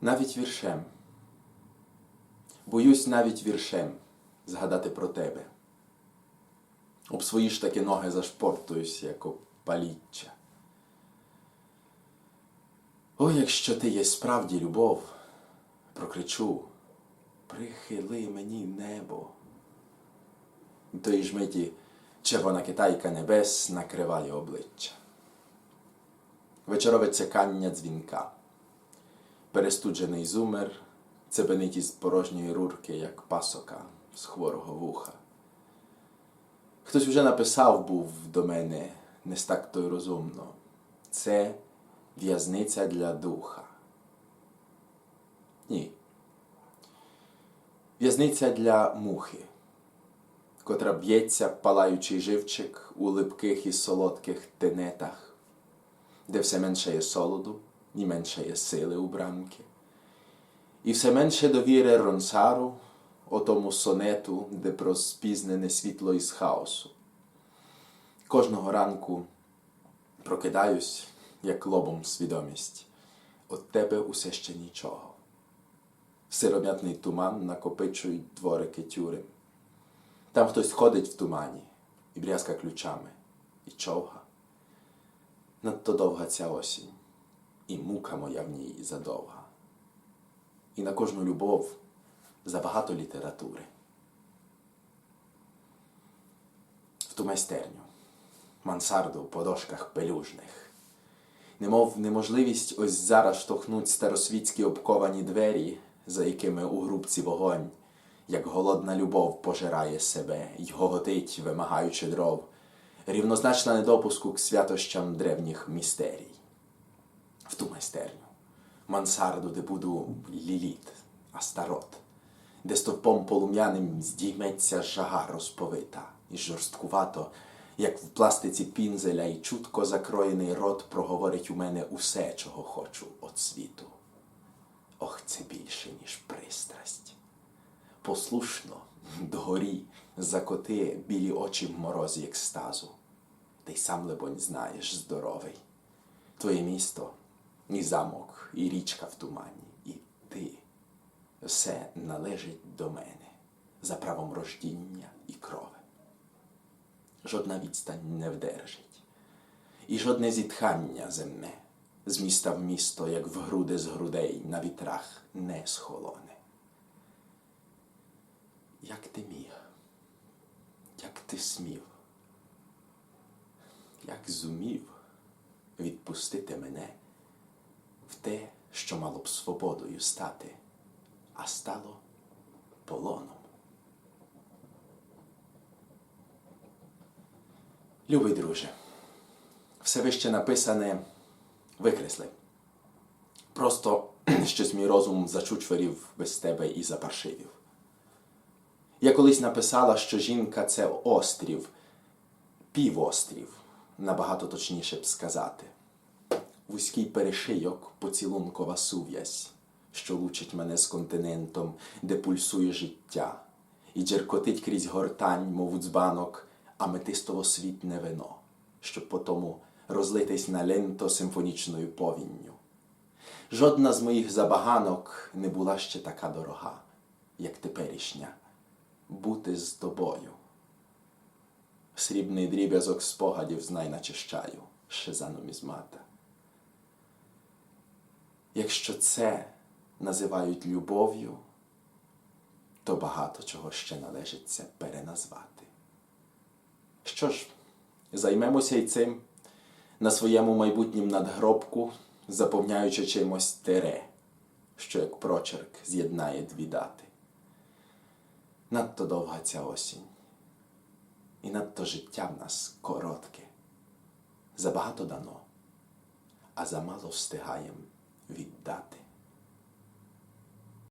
Навіть віршем. Боюсь навіть віршем згадати про тебе. Об свої ж таки ноги зашпортуюсь, як об паліччя. О, якщо ти є справді любов, прокричу, прихили мені небо. Тої ж миті червона китайка небес накриває обличчя. Вечорове цякання дзвінка, перестуджений зумер, цепенить із порожньої рурки, як пасока з хворого вуха. Хтось уже написав був до мене не так то й розумно. Це в'язниця для духа. Ні. В'язниця для мухи, котра б'ється палаючий живчик у липких і солодких тенетах, де все менше є солоду і менше є сили у брамки, і все менше довіри ронсару, отому сонету, де про спізнене світло із хаосу. Кожного ранку прокидаюсь, як лобом свідомість. От тебе усе ще нічого. Сиром'ятний туман накопичують дворики тюрем. Там хтось ходить в тумані і брязка ключами, і човга. Надто довга ця осінь, і мука моя в ній задовга. І на кожну любов забагато літератури. В ту майстерню, мансарду по дошках пелюжних, немов неможливість ось зараз штовхнуть старосвітські обковані двері, за якими у грубці вогонь, як голодна любов пожирає себе й гоготить, вимагаючи дров, рівнозначна недопуску к святощам древніх містерій. Майстерню, мансарду, де буду ліліт, астарот, де стовпом полум'яним здійметься жага розповита, і жорсткувато, як в пластиці пінзеля, і чутко закроєний рот проговорить у мене усе, чого хочу от світу. Ох, це більше, ніж пристрасть. Послушно, догорі, закоти білі очі в морозі екстазу. Ти сам, лебонь, знаєш, здоровий. Твоє місто, і замок, і річка в тумані, і ти. Все належить до мене за правом рождіння і крови. Жодна відстань не вдержить, і жодне зітхання земне з міста в місто, як в груди з грудей на вітрах не схолоне. Як ти міг, як ти смів, як зумів відпустити мене те, що мало б свободою стати, а стало полоном. Любий друже, все вище написане викресли. Просто щось мій розум зачучверів без тебе і запаршивів. Я колись написала, що жінка це острів, півострів, набагато точніше б сказати. Вузький перешийок, поцілункова сув'язь, що лучить мене з континентом, де пульсує життя, і джеркотить крізь гортань, мов дзбанок, аметистово-світне вино, щоб потому розлитись на ленто симфонічною повінню. Жодна з моїх забаганок не була ще така дорога, як теперішня бути з тобою. Срібний дріб'язок спогадів знай начищаю, ще за нумізмата. Якщо це називають любов'ю, то багато чого ще належиться переназвати. Що ж, займемося й цим на своєму майбутнім надгробку, заповняючи чимось тере, що як прочерк з'єднає дві дати. Надто довга ця осінь, і надто життя в нас коротке. Забагато дано, а замало встигаєм vi date